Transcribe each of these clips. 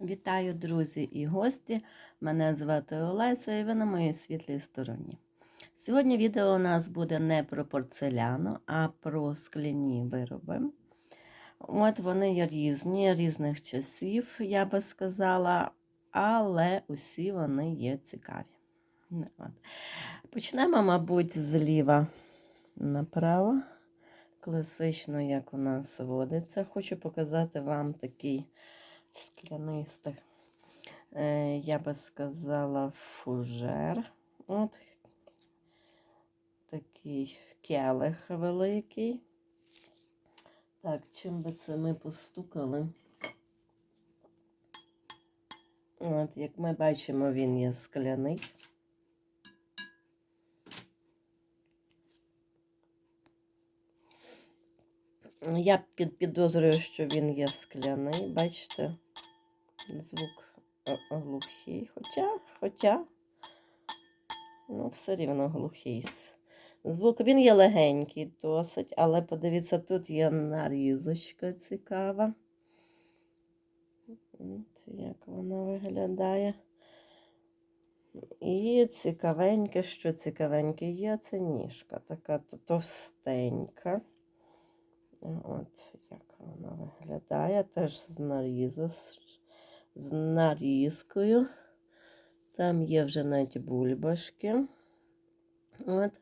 Вітаю, друзі і гості! Мене звати Олеся і ви на моїй світлій стороні. Сьогодні відео у нас буде не про порцеляну, а про скляні вироби. От вони є різні, різних часів, я би сказала, але усі вони є цікаві. От. Почнемо, мабуть, зліва направо. Класично, як у нас водиться. Хочу показати вам такий склянистих, е, я би сказала, фужер. От такий келих великий. Так, чим би це ми постукали? От, як ми бачимо, він є скляний. Я під, підозрюю, що він є скляний, бачите? Звук глухий. Хоча, хоча, ну, все рівно глухий. Звук він є легенький досить, але подивіться, тут є нарізочка цікава. От як вона виглядає. І цікавеньке, що цікавеньке є, це ніжка, така товстенька. От як вона виглядає, теж з нарізу, з нарізкою. Там є вже навіть бульбашки. От.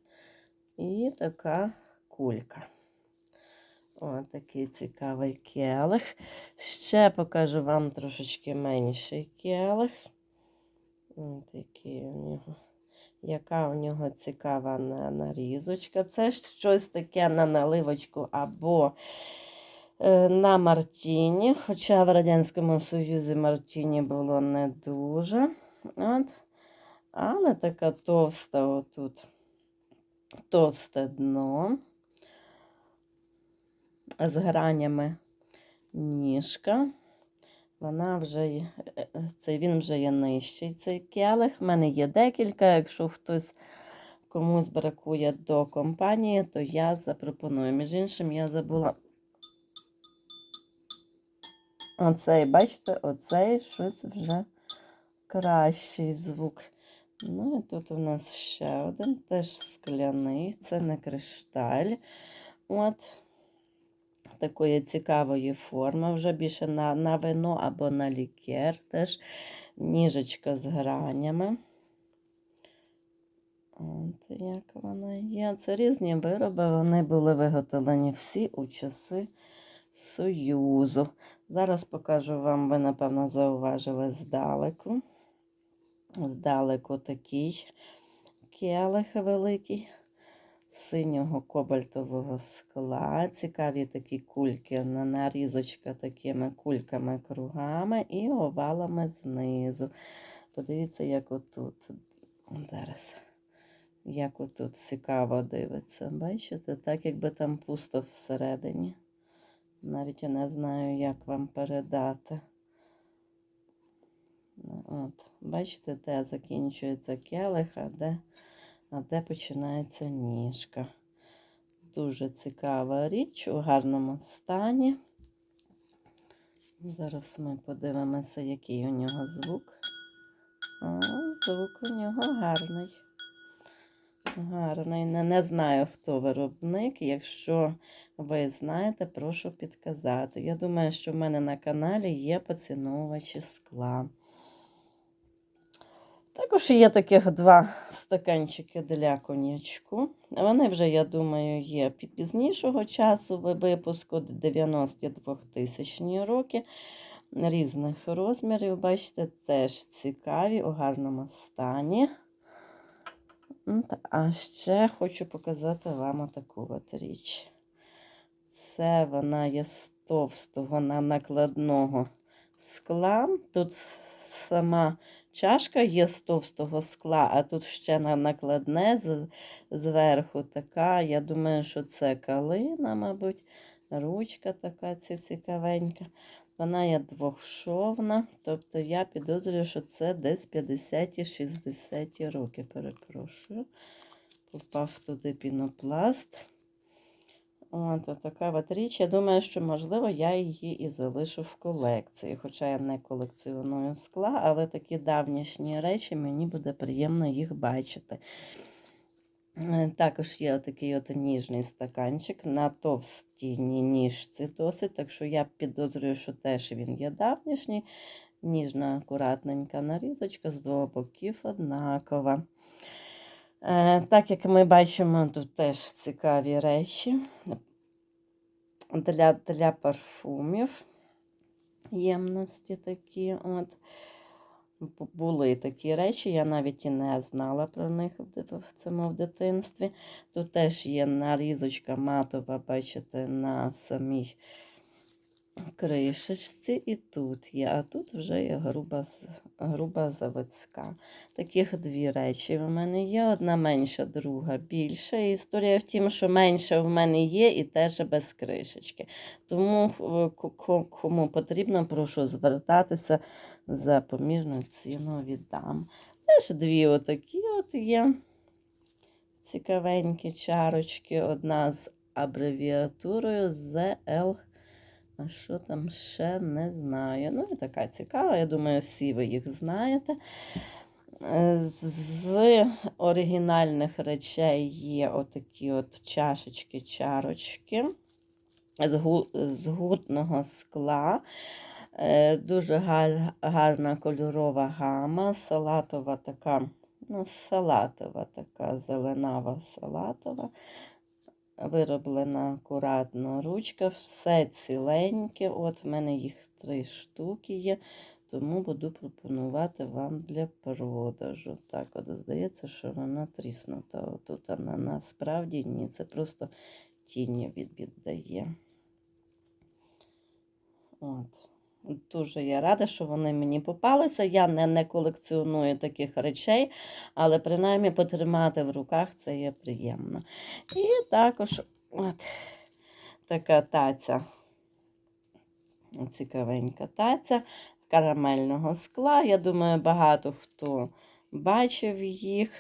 І така кулька. Ось такий цікавий келих. Ще покажу вам трошечки менший келих. Ось такий у нього. Яка у нього цікава нарізочка. Це щось таке на наливочку або на Мартіні. Хоча в Радянському Союзі Мартіні було не дуже. От. Але така товста отут. Товсте дно. З гранями ніжка. Вона вже е, е, цей, він вже є нижчий цей келих. В мене є декілька. Якщо хтось комусь бракує до компанії, то я запропоную. Між іншим, я забула. Оцей, бачите, оцей щось вже кращий звук. Ну і тут у нас ще один, теж скляний, це не кришталь. От такої цікавої форми, вже більше на, на вино або на лікер. Теж ніжечка з гранями. От як вона є. Це різні вироби, вони були виготовлені всі у часи Союзу. Зараз покажу вам, ви, напевно, зауважили здалеку. Здалеку такий келих великий синього кобальтового скла. Цікаві такі кульки, нарізочка такими кульками кругами і овалами знизу. Подивіться, як отут. Зараз. Як отут цікаво дивиться. Бачите, так якби там пусто всередині. Навіть я не знаю, як вам передати. Ну, От, бачите, де закінчується келих, а де, а де починається ніжка. Дуже цікава річ у гарному стані. Зараз ми подивимося, який у нього звук. О, звук у нього гарний. Гарний. Не, не знаю, хто виробник. Якщо ви знаєте, прошу підказати. Я думаю, що в мене на каналі є поціновувачі скла. Також є таких два стаканчики для конячку. Вони вже, я думаю, є пі- пізнішого часу випуску 92 тисячні роки різних розмірів. Бачите, теж цікаві у гарному стані. От, А ще хочу показати вам таку от річ. Це вона є з товстого на накладного скла. Тут сама чашка є з товстого скла, а тут ще на накладне зверху така. Я думаю, що це калина, мабуть, ручка така цікавенька. Вона є двохшовна, тобто я підозрюю, що це десь 50-60 роки, перепрошую. Попав туди пінопласт. От така от річ. Я думаю, що можливо я її і залишу в колекції. Хоча я не колекціоную скла, але такі давнішні речі мені буде приємно їх бачити. Е, Також є отакий от ніжний стаканчик на товстій ніжці досить, так що я підозрюю, що теж він є давнішній. Ніжна, акуратненька нарізочка з двох боків однакова. Е, Так як ми бачимо, тут теж цікаві речі для, для парфумів. Ємності такі. От. Бу- Були такі речі, я навіть і не знала про них в цьому в дитинстві. Тут теж є нарізочка матова, бачите, на самій кришечці, і тут є, а тут вже є груба, груба заводська. Таких дві речі в мене є. Одна менша, друга більша. І історія в тім, що менша в мене є і теж без кришечки. Тому е, ко- ко- кому потрібно, прошу звертатися за поміжну ціну віддам. Теж дві отакі от є цікавенькі чарочки. Одна з абревіатурою ZL. А що там ще не знаю. Ну, і така цікава, я думаю, всі ви їх знаєте. Е, з- оригінальних речей є отакі от чашечки, чарочки з, гутного скла. Е, Дуже гарна кольорова гама, салатова така, ну, салатова така, зеленава салатова. Вироблена акуратно ручка, все ціленьке. От в мене їх три штуки є, тому буду пропонувати вам для продажу. Так, от здається, що вона тріснута. Отут вона насправді ні, це просто від, віддає. От. Дуже я рада, що вони мені попалися. Я не, не колекціоную таких речей, але принаймні потримати в руках це є приємно. І також от така таця, цікавенька таця карамельного скла. Я думаю, багато хто бачив їх.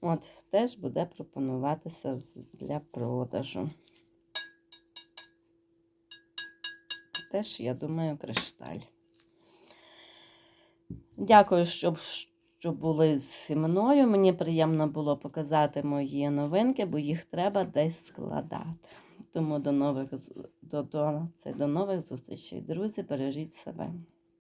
От, теж буде пропонуватися для продажу. Теж, я думаю, кришталь. Дякую, що, що були зі мною. Мені приємно було показати мої новинки, бо їх треба десь складати. Тому до нових, до, до, це, до нових зустрічей. Друзі, бережіть себе.